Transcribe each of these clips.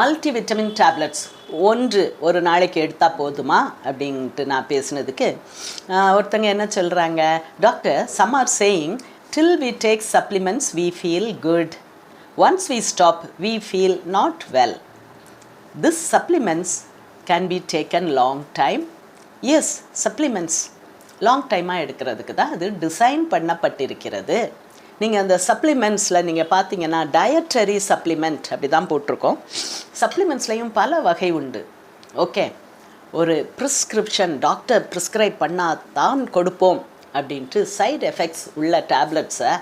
Multi vitamin tablets ஒன்று ஒரு நாளைக்கு எடுத்தால் போதுமா? அப்படின்ட்டு நான் பேசினதுக்கு ஒருத்தங்க என்ன சொல்கிறாங்க doctor some are saying till we take supplements we feel good once we stop we feel not well this supplements can be taken long time yes supplements long டைமாக எடுக்கிறதுக்கு தான் அது டிசைன் பண்ணப்பட்டிருக்கிறது. நீங்கள் அந்த சப்ளிமெண்ட்ஸில் நீங்கள் பார்த்தீங்கன்னா டயட்டரி சப்ளிமெண்ட் அப்படி தான் போட்டிருக்கோம். சப்ளிமெண்ட்ஸ்லேயும் பல வகை உண்டு. ஓகே ஒரு ப்ரிஸ்கிரிப்ஷன் டாக்டர் ப்ரிஸ்கிரைப் பண்ணால் தான் கொடுப்போம் அப்படின்ட்டு சைடு எஃபெக்ட்ஸ் உள்ள டேப்லெட்ஸை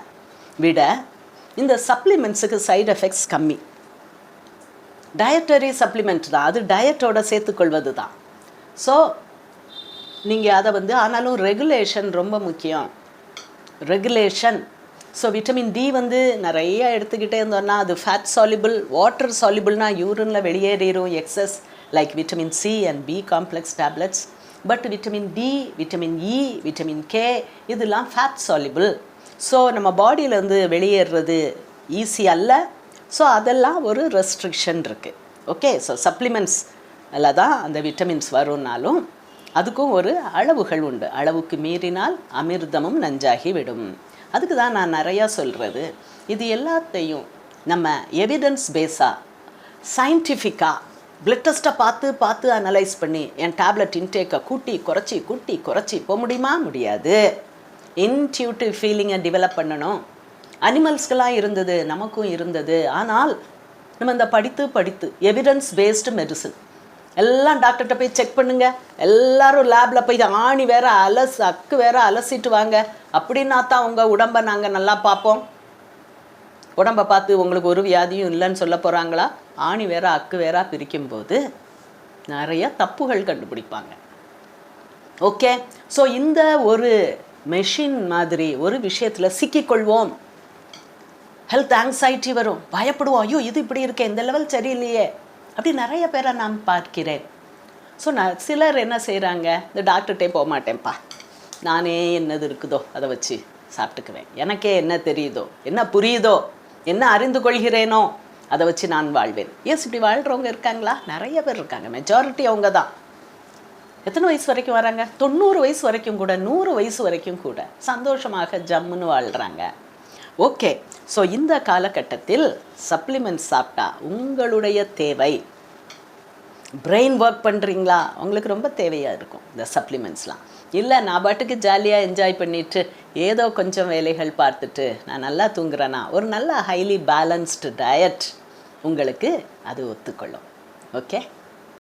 விட இந்த சப்ளிமெண்ட்ஸுக்கு சைடு எஃபெக்ட்ஸ் கம்மி. டயட்டரி சப்ளிமெண்ட் தான். அது டயட்டோட சேர்த்துக்கொள்வது தான் ஸோ நீங்கள் அதை வந்து ஆனாலும் ரெகுலேஷன் ரொம்ப முக்கியம். ரெகுலேஷன் ஸோ விட்டமின் டி வந்து நிறைய எடுத்துக்கிட்டே இருந்தோம்னா அது ஃபேட் சாலிபிள் வாட்டர் சாலிபிள்னா யூரினில் வெளியேறிடும் excess like vitamin C and B complex tablets but vitamin D vitamin E vitamin K இதெல்லாம் ஃபேட் சாலிபிள் ஸோ நம்ம பாடியிலேருந்து வெளியேறுறது ஈஸி அல்ல. ஸோ அதெல்லாம் ஒரு ரெஸ்ட்ரிக்ஷன் இருக்குது ஓகே ஸோ சப்ளிமெண்ட்ஸ் தான் அந்த விட்டமின்ஸ் வரும்னாலும் அதுக்கும் ஒரு அளவுகள் உண்டு. அளவுக்கு மீறினால் அமிர்தமும் நஞ்சாகி விடும் அதுக்கு தான் நான் நிறையா சொல்கிறது இது எல்லாத்தையும் நம்ம எவிடன்ஸ் பேஸாக சயின்டிஃபிக்காக பிளட் டெஸ்ட்டை பார்த்து பார்த்து அனலைஸ் பண்ணி என் டேப்லெட் இன்டேக்கை கூட்டி குறைச்சி கூட்டி குறைச்சி போக முடியுமா? முடியாது. இன்ட்யூட்டிவ் ஃபீலிங்கை டெவலப் பண்ணணும். அனிமல்ஸ்க்கெல்லாம் இருந்தது நமக்கும் இருந்தது. ஆனால் நம்ம இந்த படித்து படித்து எவிடன்ஸ் பேஸ்டு மெடிசன் எல்லாம் டாக்டர்கிட்ட போய் செக் பண்ணுங்கள் எல்லாரும் லேபில் போய் ஆணி வேற அலசு அக்கு வேற அலசிட்டு வாங்க. அப்படின்னா தான் உங்கள் உடம்பை நாங்கள் நல்லா பார்ப்போம். உடம்பை பார்த்து உங்களுக்கு ஒரு வியாதியும் இல்லைன்னு சொல்ல போகிறாங்களா ஆணி வேற அக்கு வேற பிரிக்கும்போது நிறைய தப்புகள் கண்டுபிடிப்பாங்க. ஓகே ஸோ இந்த ஒரு மெஷின் மாதிரி ஒரு விஷயத்தில் சிக்கிக்கொள்வோம் ஹெல்த் ஆங்ஸைட்டி வரும். பயப்படுவோம். ஐயோ இது இப்படி இருக்கே இந்த லெவல் சரியில்லையே. அப்படி நிறைய பேரை நான் பார்க்கிறேன். ஸோ நான் சிலர் என்ன செய்கிறாங்க இந்த டாக்டர்கிட்டே போக மாட்டேன்ப்பா. நானே என்னது இருக்குதோ அதை வச்சு சாப்பிட்டுக்குவேன். எனக்கே என்ன தெரியுதோ என்ன புரியுதோ என்ன அறிந்து கொள்கிறேனோ அதை வச்சு நான் வாழ்வேன். எஸ் இப்படி வாழ்கிறவங்க இருக்காங்களா? நிறைய பேர் இருக்காங்க. மெஜாரிட்டி அவங்க தான். எத்தனை வயசு வரைக்கும் வராங்க? தொண்ணூறு வயசு வரைக்கும் கூட நூறு வயசு வரைக்கும் கூட சந்தோஷமாக ஜம்முன்னு வாழ்கிறாங்க ஓகே ஸோ இந்த காலகட்டத்தில் சப்ளிமெண்ட் சாப்பிட்டா உங்களுடைய தேவை. பிரெயின் ஒர்க் பண்ணுறீங்களா உங்களுக்கு ரொம்ப தேவையாக இருக்கும் இந்த சப்ளிமெண்ட்ஸ்லாம் இல்லை நான் பாட்டுக்கு ஜாலியாக என்ஜாய் பண்ணிட்டு ஏதோ கொஞ்சம் வேலைகள் பார்த்துட்டு நான் நல்லா தூங்குறேன்னா ஒரு நல்ல ஹைலி பேலன்ஸ்டு டயட் உங்களுக்கு அது ஒத்துக்கொள்ளும். ஓகே